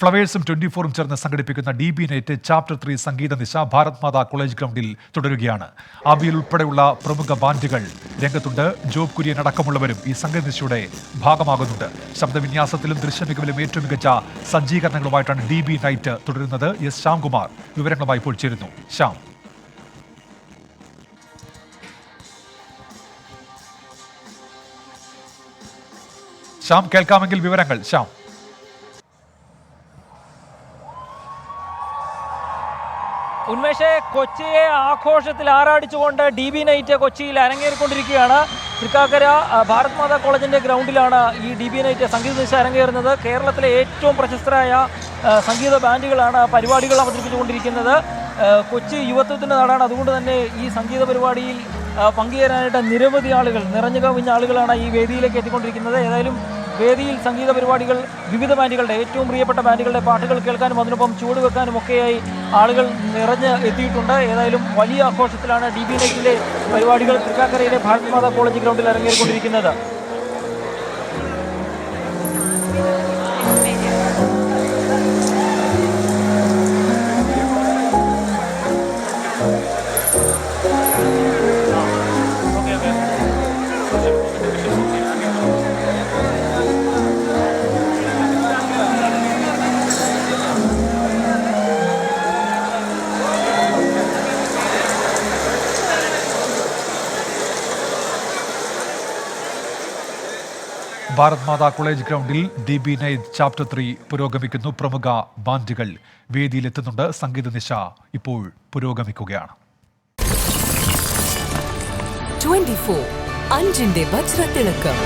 ഫ്ലവേഴ്സും twenty ഫോറും ചേർന്ന് സംഘടിപ്പിക്കുന്ന D B night chapter three സംഗീത നിശ ഭാരത് മാതാ കോളേജ് ഗ്രൗണ്ടിൽ തുടരുകയാണ്. ആബിയിൽ ഉൾപ്പെടെയുള്ള പ്രമുഖ ബാൻഡുകൾ രംഗത്തുണ്ട്. ജോബ് കുര്യൻ അടക്കമുള്ളവരും ഈ സംഗീത നിശയുടെ ഭാഗമാകുന്നുണ്ട്. ശബ്ദവിന്യാസത്തിലും ദൃശ്യമികവിലും ഏറ്റവും മികച്ച സജ്ജീകരണങ്ങളുമായിട്ടാണ് ഡി ബി നൈറ്റ് തുടരുന്നത്. എസ് ശ്യാംകുമാർ വിവരങ്ങളുമായി ഇപ്പോൾ ചേരുന്നു. ശ്യാം. ശ്യാം കേൾക്കാമെങ്കിൽ വിവരങ്ങൾ. ശ്യാം. ഉന്മേഷെ കൊച്ചിയെ ആഘോഷത്തിൽ ആറാടിച്ചുകൊണ്ട് ഡി ബി നൈറ്റ് കൊച്ചിയിൽ അരങ്ങേറിക്കൊണ്ടിരിക്കുകയാണ്. തൃക്കാക്കര ഭാരത് മാതാ കോളേജിന്റെ ഗ്രൗണ്ടിലാണ് ഈ ഡി ബി നൈറ്റ് സംഗീത നിശ അരങ്ങേറുന്നത്. കേരളത്തിലെ ഏറ്റവും പ്രശസ്തരായ സംഗീത ബാൻഡുകളാണ് പരിപാടികൾ അവതരിപ്പിച്ചുകൊണ്ടിരിക്കുന്നത്. കൊച്ചി യുവത്വത്തിന്റെ നാടാണ്. അതുകൊണ്ട് തന്നെ ഈ സംഗീത പരിപാടിയിൽ പങ്കുചേരാനായിട്ട് നിരവധി ആളുകൾ നിറഞ്ഞു കവിഞ്ഞ ആളുകളാണ് ഈ വേദിയിലേക്ക് എത്തിക്കൊണ്ടിരിക്കുന്നത്. ഏതായാലും വേദിയിൽ സംഗീത പരിപാടികൾ വിവിധ ബാൻഡുകളുടെ ഏറ്റവും പ്രിയപ്പെട്ട ബാൻഡുകളുടെ പാട്ടുകൾ കേൾക്കാനും അതിനൊപ്പം ചൂട് വെക്കാനും ഒക്കെയായി ആളുകൾ നിറഞ്ഞ് എത്തിയിട്ടുണ്ട്. ഏതായാലും വലിയ ആഘോഷത്തിലാണ് ഡി ബി നൈറ്റിലെ പരിപാടികൾ തൃക്കാക്കരയിലെ ഭാരത് മാതാ കോളേജ് ഗ്രൗണ്ടിൽ ഇറങ്ങിക്കൊണ്ടിരിക്കുന്നത് ഭാരത് മാതാ കോളേജ് ഗ്രൗണ്ടിൽ D B night chapter three പുരോഗമിക്കുന്നു പ്രമുഖ ബാൻഡുകൾ വേദിയിലെത്തുന്നുണ്ട് സംഗീത നിശ. ഇപ്പോൾ പുരോഗമിക്കുകയാണ്. 24 അഞ്ചിന്റെ വജ്രത്തിളക്കം.